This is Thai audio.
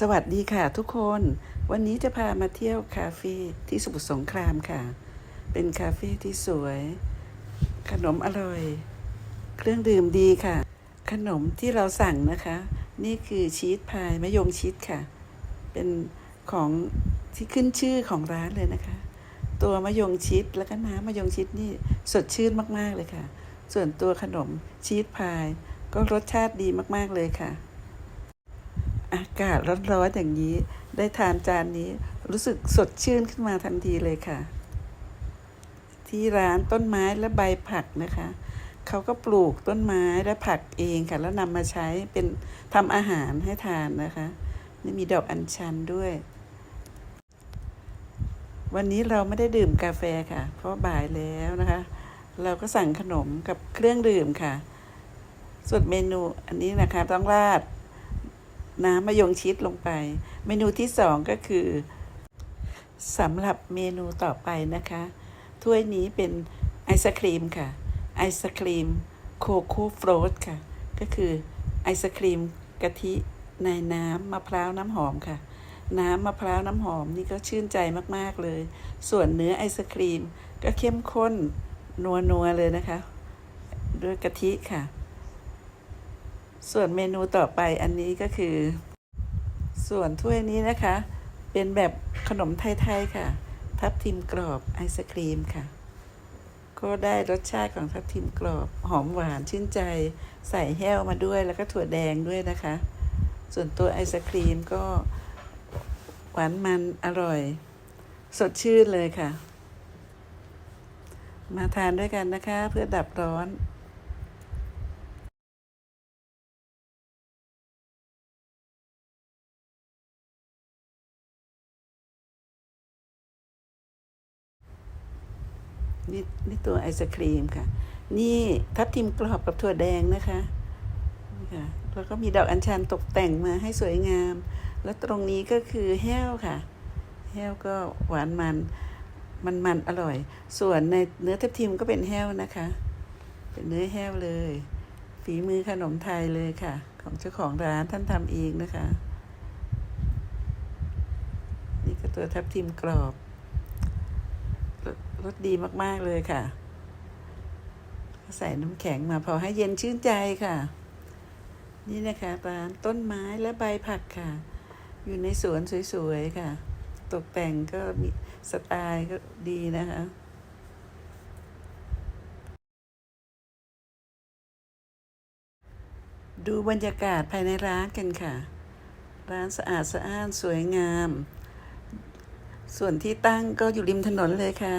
สวัสดีค่ะทุกคน วันนี้จะพามาเที่ยวคาเฟ่ที่สมุทรสงครามค่ะ เป็นคาเฟ่ที่สวย ขนมอร่อย เครื่องดื่มดีค่ะ ขนมที่เราสั่งนะคะ นี่คือชีสพายมะยงชิดค่ะ เป็นของที่ขึ้นชื่อของร้านเลยนะคะ ตัวมะยงชิดแล้วก็น้ำมะยงชิดนี่สดชื่นมากๆเลยค่ะ ส่วนตัวขนมชีสพายก็รสชาติดีมากๆเลยค่ะ อากาศร้อนๆอย่างนี้ ได้ทานจานนี้รู้สึกสดชื่นขึ้นมาทันทีเลยค่ะ ที่ร้านต้นไม้และใบผักนะคะเขาก็ปลูกต้นไม้และผักเองค่ะ แล้วนำมาใช้เป็นทำอาหารให้ทานนะคะนี่มีดอกอัญชันด้วย วันนี้เราไม่ได้ดื่มกาแฟค่ะ เพราะบ่ายแล้วนะคะ เราก็สั่งขนมกับเครื่องดื่มค่ะ ส่วนเมนูอันนี้นะคะต้องราด น้ำมะยงชิดลงไป เมนูที่สองก็คือสำหรับเมนูต่อไปนะคะ ถ้วยนี้เป็นไอศครีมค่ะ ไอศครีมโคโค่โฟลตค่ะ ก็คือไอศครีมกะทิในน้ำมะพร้าวน้ำหอมค่ะ น้ำมะพร้าวน้ำหอมนี่ก็ชื่นใจมากๆเลย ส่วนเนื้อไอศครีมก็เข้มข้นนัวๆเลยนะคะ ด้วยกะทิค่ะ ส่วนเมนูต่อไปอันนี้ก็คือ ส่วนถ้วยนี้นะคะ เป็นแบบขนมไทยๆค่ะ ทับทิมกรอบไอศครีมค่ะ ก็ได้รสชาติของทับทิมกรอบหอมหวานชื่นใจ ใส่แห้วมาด้วยแล้วก็ถั่วแดงด้วยนะคะ ส่วนตัวไอศครีมก็หวานมันอร่อย สดชื่นเลยค่ะ มาทานด้วยกันนะคะเพื่อดับร้อน นี่นี่ตัวไอศครีมค่ะ นี่ทับทิมกรอบกับถั่วแดงนะคะนี่ค่ะแล้วก็มีดอกอัญชันตกแต่งมาให้สวยงาม แล้วตรงนี้ก็คือแห้วค่ะ แห้วก็หวานมันมันมันอร่อย ส่วนในเนื้อทับทิมก็เป็นแห้วนะคะ เป็นเนื้อแห้วเลย ฝีมือขนมไทยเลยค่ะ ของเจ้าของร้านท่านทำเองนะคะ นี่ก็ตัวทับทิมกรอบ รสดีมาก ๆ เลยค่ะ ใส่น้ำแข็งมาพอให้เย็นชื่นใจค่ะ นี่นะคะร้านต้นไม้และใบผักค่ะ อยู่ในสวนสวยๆค่ะ ตกแต่งก็มีสไตล์ก็ดีนะคะดูบรรยากาศภายในร้านกันค่ะ ร้านสะอาดสะอ้านสวยงาม ส่วนที่ตั้งก็อยู่ริมถนนเลยค่ะ